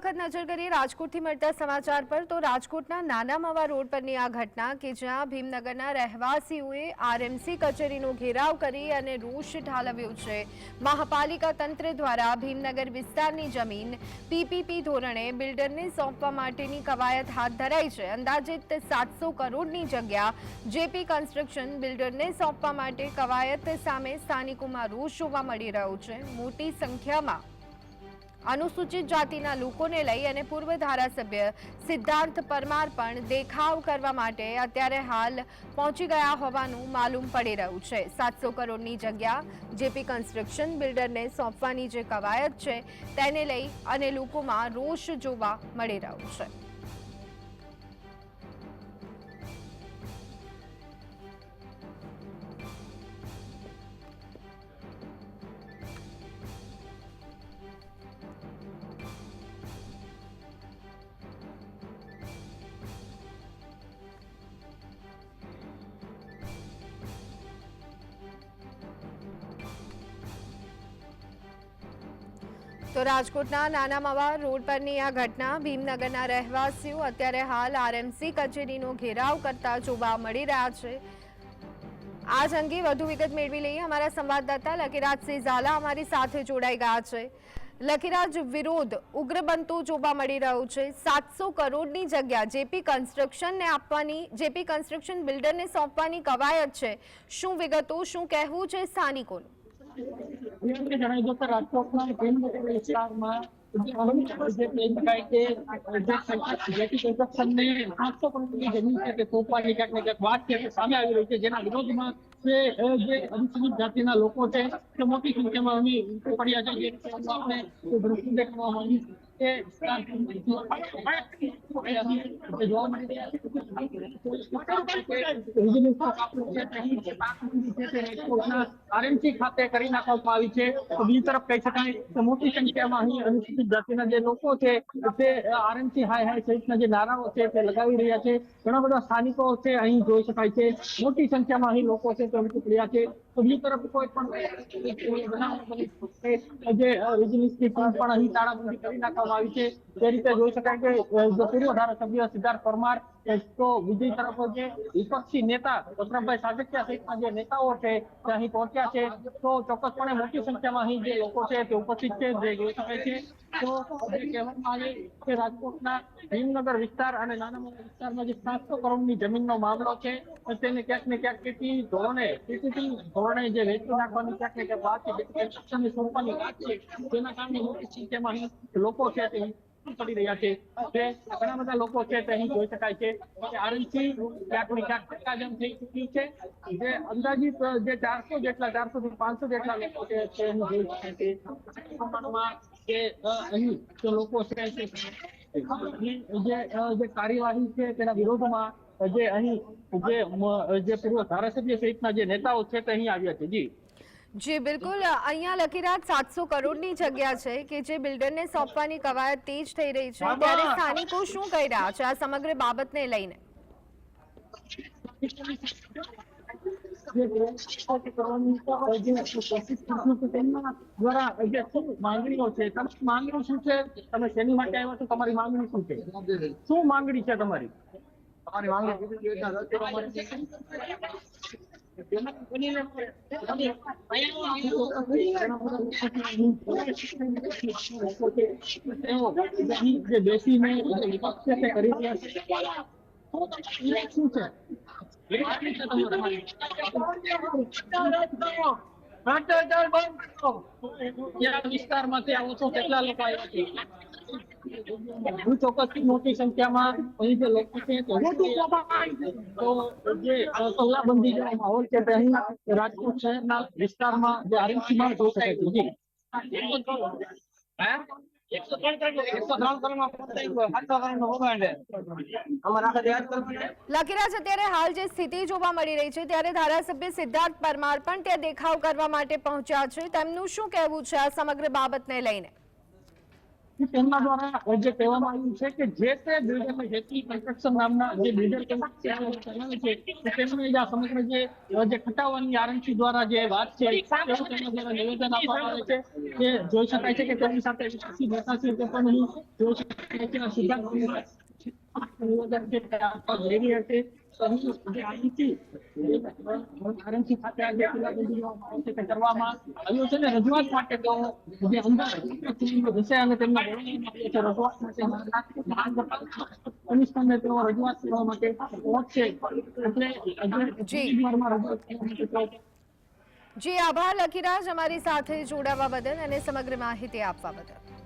વખત નજર કરીએ રાજકોટથી મળતા સમાચાર પર, તો રાજકોટના નાના મવા રોડ પરની આ ઘટના કે જ્યાં ભીમનગરના રહેવાસીઓએ આરએમસી કચેરીનો ઘેરાવ કરી અને રોષ ઠાલવ્યો છે. મહાપાલિકા તંત્ર દ્વારા ભીમનગર વિસ્તારની જમીન પીપીપી ધોરણે બિલ્ડરને સોંપવા માટેની કવાયત હાથ ધરાઈ છે. અંદાજિત સાતસો કરોડની જગ્યા જેપી કન્સ્ટ્રક્શન બિલ્ડરને સોંપવા માટે કવાયત સામે સ્થાનિકોમાં રોષ જોવા મળી રહ્યો છે. મોટી સંખ્યામાં અનુસૂચિત જાતિના લોકોને લઈ અને પૂર્વ ધારાસભ્ય સિદ્ધાર્થ પરમાર પણ દેખાવ કરવા માટે અત્યારે હાલ પહોંચી ગયા હોવાનું માલુમ પડી રહ્યું છે. સાતસો કરોડની જગ્યા જેપી કન્સ્ટ્રક્શન બિલ્ડરને સોંપવાની જે કવાયત છે, તેને લઈ અને લોકોમાં રોષ જોવા મળી રહ્યો છે. તો રાજકોટના નાના માવા રોડ પરની આ ઘટના ભીમનગરના રહેવાસીઓ અત્યારે હાલ આરએમસી કચેરીનો ઘેરાવ કરતા જોવા મળી રહ્યા છે. આ જ અંગે વધુ વિગત મેળવી લઈએ. અમારા સંવાદદાતા લકીરાજસિંહ ઝાલા અમારી સાથે જોડાઈ ગયા છે. લકીરાજ વિરોધ ઉગ્ર બનતો જોવા મળી રહ્યો છે. સાતસો કરોડની જગ્યા જેપી કન્સ્ટ્રક્શનને આપવાની, જેપી કન્સ્ટ્રક્શન બિલ્ડરને સોંપવાની કવાયત છે. શું વિગતો, શું કહેવું છે સ્થાનિકોનું? આપણે જણાવી દો કે રાજકોટના ભીમનગર વિસ્તારમાં જેના વિરોધમાં જે અનુસૂચિત જાતિના લોકો છે તે મોટી સંખ્યામાં ઉમટી પડ્યા છે જે આપણે દ્રશ્ય દેખવા માંગી જોવા મળી રહ્યા છે મોટી સંખ્યામાં અનુસૂચિત સ્થાનિકો છે અહીં જોઈ શકાય છે મોટી સંખ્યામાં અહીં લોકો છે તે ઉમટી રહ્યા છે તો તરફ કોઈ પણ. જે અ, ટીમ કરી નાખવામાં આવી છે તે રીતે જોઈ શકાય કે પૂર્વ ધારાસભ્ય સિદ્ધાર્થ પરમાર તો ભીમનગર વિસ્તાર અને નાના મોટા વિસ્તારમાં જે સાતસો કરોડની જમીનનો મામલો છે તેને ક્યાંક ને ક્યાંક કેટલી ધોરણે કેટલી ધોરણે જે વેચી નાખવાની ક્યાંક ને ક્યાંક વાત છે, તેના કારણે મોટી સંખ્યામાં લોકો છે પડી રહ્યા છે. તે ઘણા બધા લોકો છે તે અહીં જોઈ શકાય છે કે આરએનસી ક્યાંક ને ક્યાંક થઈ ચૂકી છે. જે અંદાજિત જે ચારસો જેટલા, ચારસો થી પાંચસો જેટલા લોકો છે તે અહીં જોઈ શકાય છે. પ્રમાણમાં જે અહીં જે લોકો છે જે કાર્યવાહી છે તેના વિરોધમાં જે અહીં જે જે પૂર્વ ધારાસભ્ય સહિતના જે નેતાઓ છે તે અહીં આવ્યા છે. જી. જી બિલકુલ અહીંયા લકીરાજ સાતસો કરોડની જગ્યા છે કે જે બિલ્ડરને સોંપવાની કવાયત તેજ થઈ રહી છે! ત્યારે સ્થાનિકો શું કહી રહ્યા છે આ સમગ્ર બાબતને લઈને જે કરવાની જે કોશિશ કરશું તો તેમના દ્વારા જે શું માંગણીઓ છે તમારી માંગણી શું છે તમે શેની માટે આવ્યા છો તમારી માંગણી શું છે શું માંગણી છે તમારી તમારી માંગણી જે છે શું છે ભ્રષ્ટાચાર બંધ કરો વિસ્તારમાંથી આવો છો કેટલા લોકો આવ્યા છે હું ચોક્કસથી મોટી સંખ્યામાં અહીં જે લોકો છે તો જે સલ્લાબંધી જેવો માહોલ છે તે અહીં રાજકોટ શહેરના વિસ્તારમાં જે આરએમસીમાં જોઈ શકે છે. જી. એકસો અત્યારે હાલ જે સ્થિતિ જોવા મળી રહી છે ત્યારે ધારાસભ્ય સિદ્ધાર્થ પરમાર પણ ત્યાં દેખાવ કરવા માટે પહોંચ્યા છે. તેમનું શું કહેવું છે આ સમગ્ર બાબતને લઈને? તેમના દ્વારા જે કહેવામાં આવ્યું છે કે જે તે બિલ્ડરને જેટલી કન્સ્ટ્રક્શન નામના જે બિલ્ડર છે સમગ્ર જે જે આરએમસી દ્વારા જે વાત છે દ્વારા નિવેદન આપવામાં આવે છે કે જોઈ શકાય છે કે તેમની સાથે તે પણ જોઈ શકાય છે જી. આભાર લખીરાજ. અમારી સાથે જોડાવા બદલ અને સમગ્ર માહિતી આપવા બદલ.